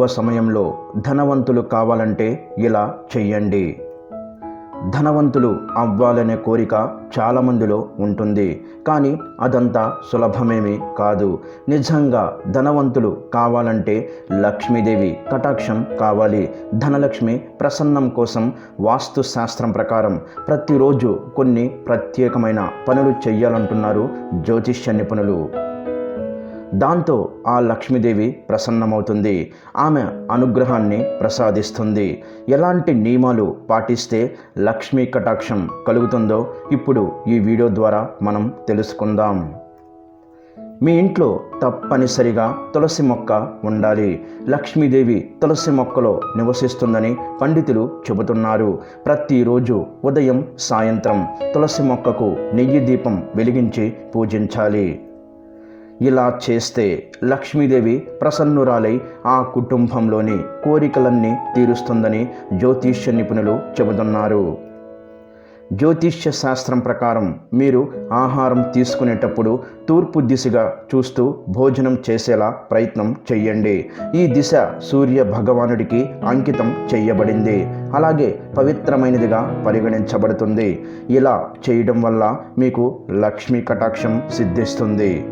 తక్కువ సమయంలో ధనవంతులు కావాలంటే ఇలా చెయ్యండి. ధనవంతులు అవ్వాలనే కోరిక చాలామందిలో ఉంటుంది. కానీ అదంతా సులభమేమీ కాదు. నిజంగా ధనవంతులు కావాలంటే లక్ష్మీదేవి కటాక్షం కావాలి. ధనలక్ష్మి ప్రసన్నం కోసం వాస్తు శాస్త్రం ప్రకారం ప్రతిరోజు కొన్ని ప్రత్యేకమైన పనులు చెయ్యాలంటున్నారు జ్యోతిష్య నిపుణులు. దాంతో ఆ లక్ష్మీదేవి ప్రసన్నమవుతుంది. ఆమె అనుగ్రహాన్ని ప్రసాదిస్తుంది. ఎలాంటి నియమాలు పాటిస్తే లక్ష్మీ కటాక్షం కలుగుతుందో ఇప్పుడు ఈ వీడియో ద్వారా మనం తెలుసుకుందాం. మీ ఇంట్లో తప్పనిసరిగా తులసి మొక్క ఉండాలి. లక్ష్మీదేవి తులసి మొక్కలో నివసిస్తుందని పండితులు చెబుతున్నారు. ప్రతిరోజు ఉదయం సాయంత్రం తులసి మొక్కకు నెయ్యి దీపం వెలిగించి పూజించాలి. ఇలా చేస్తే లక్ష్మీదేవి ప్రసన్నురాలై ఆ కుటుంబంలోని కోరికలన్నీ తీరుస్తుందని జ్యోతిష్య నిపుణులు చెబుతున్నారు. జ్యోతిష్య శాస్త్రం ప్రకారం మీరు ఆహారం తీసుకునేటప్పుడు తూర్పు దిశగా చూస్తూ భోజనం చేసేలా ప్రయత్నం చెయ్యండి. ఈ దిశ సూర్య భగవానుడికి అంకితం చేయబడింది అలాగే పవిత్రమైనదిగా పరిగణించబడుతుంది. ఇలా చేయడం వల్ల మీకు లక్ష్మీ కటాక్షం సిద్ధిస్తుంది.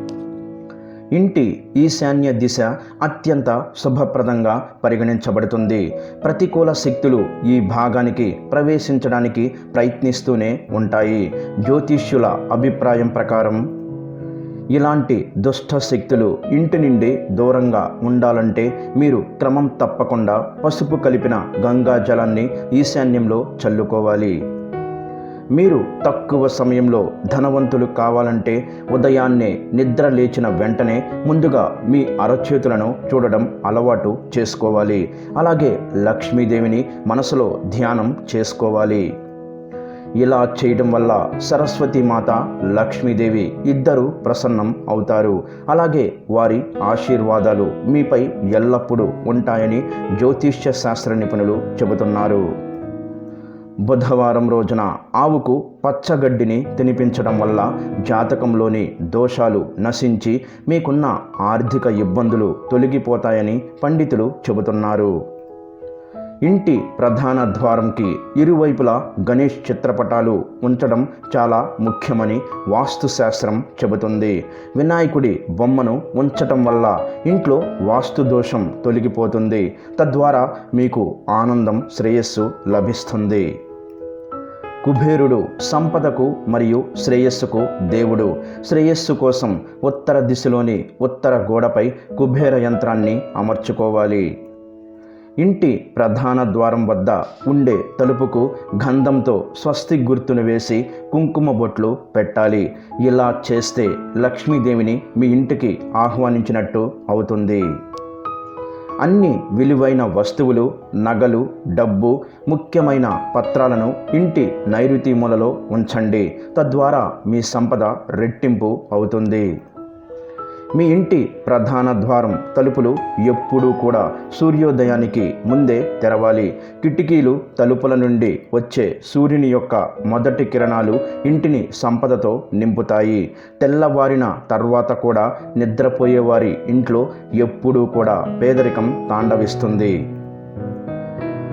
ఇంటి ఈశాన్య దిశ అత్యంత శుభప్రదంగా పరిగణించబడుతుంది. ప్రతికూల శక్తులు ఈ భాగానికి ప్రవేశించడానికి ప్రయత్నిస్తూనే ఉంటాయి. జ్యోతిష్యుల అభిప్రాయం ప్రకారం ఇలాంటి దుష్ట శక్తులు ఇంటి నుండి దూరంగా ఉండాలంటే మీరు క్రమం తప్పకుండా పసుపు కలిపిన గంగా జలాన్ని ఈశాన్యంలో చల్లుకోవాలి. మీరు తక్కువ సమయంలో ధనవంతులు కావాలంటే ఉదయాన్నే నిద్ర లేచిన వెంటనే ముందుగా మీ అరచేతులను చూడడం అలవాటు చేసుకోవాలి. అలాగే లక్ష్మీదేవిని మనసులో ధ్యానం చేసుకోవాలి. ఇలా చేయడం వల్ల సరస్వతి మాత లక్ష్మీదేవి ఇద్దరు ప్రసన్నం అవుతారు. అలాగే వారి ఆశీర్వాదాలు మీపై ఎల్లప్పుడూ ఉంటాయని జ్యోతిష్య శాస్త్ర నిపుణులు చెబుతున్నారు. బుధవారం రోజున ఆవుకు పచ్చగడ్డిని తినిపించడం వల్ల జాతకంలోని దోషాలు నశించి మీకున్న ఆర్థిక ఇబ్బందులు తొలగిపోతాయని పండితులు చెబుతున్నారు. ఇంటి ప్రధాన ద్వారంకి ఇరువైపులా గణేష్ చిత్రపటాలు ఉంచడం చాలా ముఖ్యమని వాస్తుశాస్త్రం చెబుతుంది. వినాయకుడి బొమ్మను ఉంచటం వల్ల ఇంట్లో వాస్తు దోషం తొలగిపోతుంది. తద్వారా మీకు ఆనందం శ్రేయస్సు లభిస్తుంది. కుబేరుడు సంపదకు మరియు శ్రేయస్సుకు దేవుడు. శ్రేయస్సు కోసం ఉత్తర దిశలోని ఉత్తర గోడపై కుబేర యంత్రాన్ని అమర్చుకోవాలి. ఇంటి ప్రధాన ద్వారం వద్ద ఉండే తలుపుకు గంధంతో స్వస్తి గుర్తును వేసి కుంకుమ బొట్లు పెట్టాలి. ఇలా చేస్తే లక్ష్మీదేవిని మీ ఇంటికి ఆహ్వానించినట్టు అవుతుంది. అన్ని విలువైన వస్తువులు నగలు డబ్బు ముఖ్యమైన పత్రాలను ఇంటి నైరుతి మూలలో ఉంచండి. తద్వారా మీ సంపద రెట్టింపు అవుతుంది. మీ ఇంటి ప్రధాన ద్వారం తలుపులు ఎప్పుడూ కూడా సూర్యోదయానికి ముందే తెరవాలి. కిటికీలు తలుపుల నుండి వచ్చే సూర్యుని యొక్క మొదటి కిరణాలు ఇంటిని సంపదతో నింపుతాయి. తెల్లవారిన తర్వాత కూడా నిద్రపోయేవారి ఇంట్లో ఎప్పుడూ కూడా పేదరికం తాండవిస్తుంది.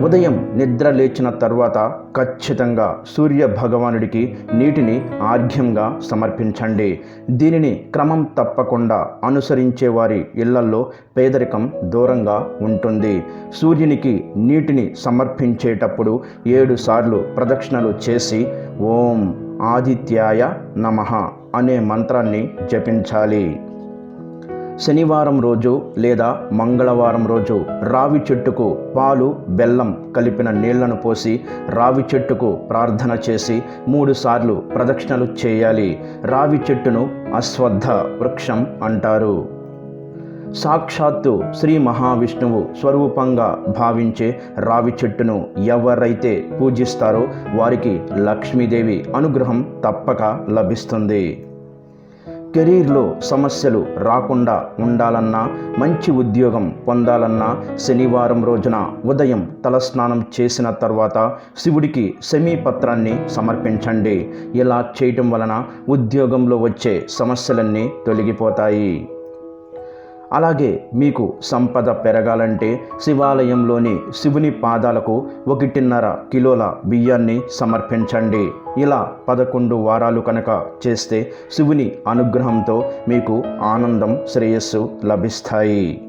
ఉదయం నిద్ర లేచిన తర్వాత ఖచ్చితంగా సూర్య భగవానుడికి నీటిని ఆర్ఘ్యంగా సమర్పించండి. దీనిని క్రమం తప్పకుండా అనుసరించే వారి ఇళ్ళల్లో పేదరికం దూరంగా ఉంటుంది. సూర్యునికి నీటిని సమర్పించేటప్పుడు ఏడు సార్లు ప్రదక్షిణలు చేసి ఓం ఆదిత్యాయ నమః అనే మంత్రాన్ని జపించాలి. శనివారం రోజు లేదా మంగళవారం రోజు రావి చెట్టుకు పాలు బెల్లం కలిపిన నీళ్ళను పోసి రావి చెట్టుకు ప్రార్థన చేసి మూడుసార్లు ప్రదక్షిణలు చేయాలి. రావి చెట్టును అశ్వత్థ వృక్షం అంటారు. సాక్షాత్తు శ్రీ మహావిష్ణువు స్వరూపంగా భావించే రావి చెట్టును ఎవరైతే పూజిస్తారో వారికి లక్ష్మీదేవి అనుగ్రహం తప్పక లభిస్తుంది. కెరీర్లో సమస్యలు రాకుండా ఉండాలన్నా మంచి ఉద్యోగం పొందాలన్నా శనివారం రోజున ఉదయం తలస్నానం చేసిన తర్వాత శివుడికి పత్రాన్ని సమర్పించండి. ఇలా చేయటం వలన ఉద్యోగంలో వచ్చే సమస్యలన్నీ తొలగిపోతాయి. అలాగే మీకు సంపద పెరగాలంటే శివాలయంలోని శివుని పాదాలకు ఒకటిన్నర కిలోల బియ్యాన్ని సమర్పించండి. ఇలా పదకొండు వారాలు కనుక చేస్తే శివుని అనుగ్రహంతో మీకు ఆనందం శ్రేయస్సు లభిస్తాయి.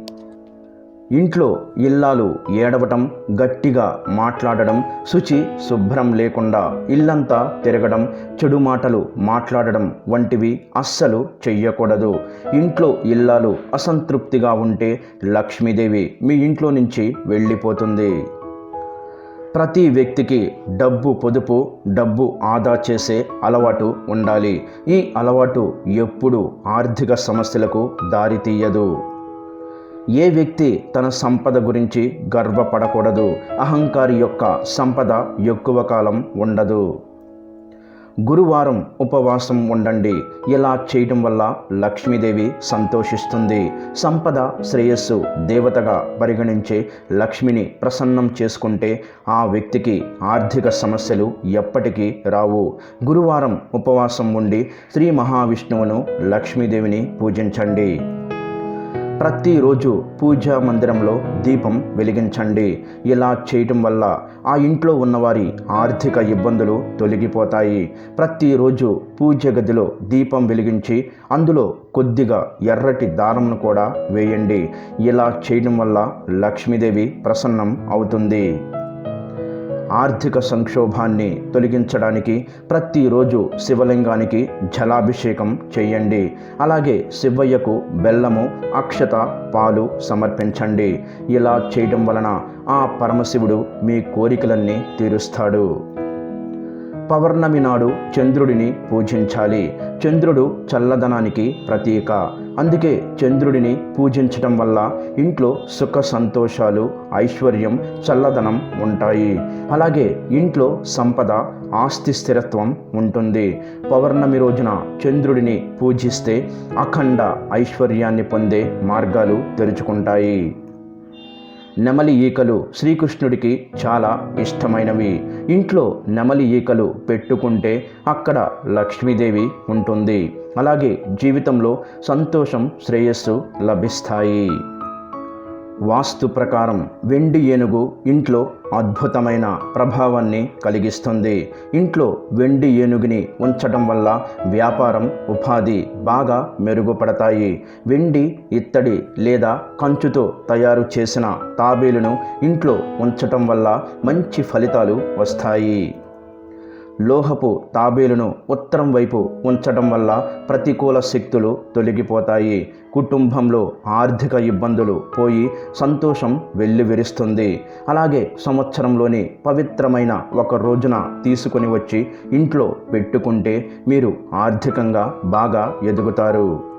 ఇంట్లో ఇల్లాలు ఏడవటం గట్టిగా మాట్లాడడం శుచి శుభ్రం లేకుండా ఇల్లంతా తిరగడం చెడు మాటలు మాట్లాడడం వంటివి అస్సలు చెయ్యకూడదు. ఇంట్లో ఇల్లాలు అసంతృప్తిగా ఉంటే లక్ష్మీదేవి మీ ఇంట్లో నుంచి వెళ్ళిపోతుంది. ప్రతి వ్యక్తికి డబ్బు పొదుపు డబ్బు ఆదా చేసే అలవాటు ఉండాలి. ఈ అలవాటు ఎప్పుడు ఆర్థిక సమస్యలకు దారితీయదు ఏ వ్యక్తి తన సంపద గురించి గర్వపడకూడదు. అహంకారి యొక్క సంపద ఎక్కువ కాలం ఉండదు. గురువారం ఉపవాసం ఉండండి. ఇలా చేయటం వల్ల లక్ష్మీదేవి సంతోషిస్తుంది. సంపద శ్రేయస్సు దేవతగా పరిగణించే లక్ష్మిని ప్రసన్నం చేసుకుంటే ఆ వ్యక్తికి ఆర్థిక సమస్యలు ఎప్పటికీ రావు. గురువారం ఉపవాసం ఉండి శ్రీ మహావిష్ణువును లక్ష్మీదేవిని పూజించండి. ప్రతిరోజు పూజా మందిరంలో దీపం వెలిగించండి. ఇలా చేయటం వల్ల ఆ ఇంట్లో ఉన్నవారి ఆర్థిక ఇబ్బందులు తొలగిపోతాయి. ప్రతిరోజు పూజ గదిలో దీపం వెలిగించి అందులో కొద్దిగా ఎర్రటి దారంను కూడా వేయండి. ఇలా చేయడం వల్ల లక్ష్మీదేవి ప్రసన్నం అవుతుంది. ఆర్థిక సంక్షోభాన్ని తొలగించడానికి ప్రతిరోజు శివలింగానికి జలాభిషేకం చేయండి. అలాగే శివయ్యకు బెల్లము అక్షత పాలు సమర్పించండి. ఇలా చేయడం వలన ఆ పరమశివుడు మీ కోరికలన్నీ తీరుస్తాడు. పౌర్ణమి నాడు చంద్రుడిని పూజించాలి. చంద్రుడు చల్లదనానికి ప్రతీక. అందుకే చంద్రుడిని పూజించటం వల్ల ఇంట్లో సుఖ సంతోషాలు ఐశ్వర్యం చల్లదనం ఉంటాయి. అలాగే ఇంట్లో సంపద ఆస్తి స్థిరత్వం ఉంటుంది. పౌర్ణమి రోజున చంద్రుడిని పూజిస్తే అఖండ ఐశ్వర్యాన్ని పొందే మార్గాలు తెరుచుకుంటాయి. నెమలి ఈకలు శ్రీకృష్ణుడికి చాలా ఇష్టమైనవి. ఇంట్లో నెమలి ఈకలు పెట్టుకుంటే అక్కడ లక్ష్మీదేవి ఉంటుంది. అలాగే జీవితంలో సంతోషం శ్రేయస్సు లభిస్తాయి. వాస్తు ప్రకారం వెండి ఏనుగు ఇంట్లో అద్భుతమైన ప్రభావాన్ని కలిగిస్తుంది. ఇంట్లో వెండి ఏనుగుని ఉంచడం వల్ల వ్యాపారం ఉపాధి బాగా మెరుగుపడతాయి. వెండి ఇత్తడి లేదా కంచుతో తయారు చేసిన తాబేలును ఇంట్లో ఉంచటం వల్ల మంచి ఫలితాలు వస్తాయి. లోహపు తాబేలును ఉత్తరం వైపు ఉంచటం వల్ల ప్రతికూల శక్తులు తొలగిపోతాయి. కుటుంబంలో ఆర్థిక ఇబ్బందులు పోయి సంతోషం వెల్లివిరుస్తుంది. అలాగే సంవత్సరంలోని పవిత్రమైన ఒక రోజున తీసుకొని వచ్చి ఇంట్లో పెట్టుకుంటే మీరు ఆర్థికంగా బాగా ఎదుగుతారు.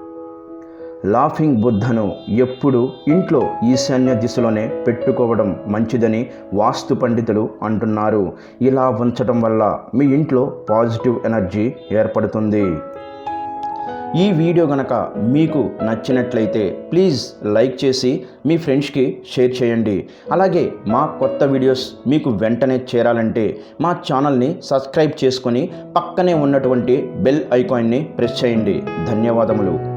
లాఫింగ్ బుద్ధను ఎప్పుడు ఇంట్లో ఈశాన్య దిశలోనే పెట్టుకోవడం మంచిదని వాస్తు పండితులు అంటున్నారు. ఇలా ఉంచడం వల్ల మీ ఇంట్లో పాజిటివ్ ఎనర్జీ ఏర్పడుతుంది. ఈ వీడియో గనక మీకు నచ్చినట్లయితే ప్లీజ్ లైక్ చేసి మీ ఫ్రెండ్స్కి షేర్ చేయండి. అలాగే మా కొత్త వీడియోస్ మీకు వెంటనే చేరాలంటే మా ఛానల్ని సబ్స్క్రైబ్ చేసుకొని పక్కనే ఉన్నటువంటి బెల్ ఐకాన్ని ప్రెస్ చేయండి. ధన్యవాదములు.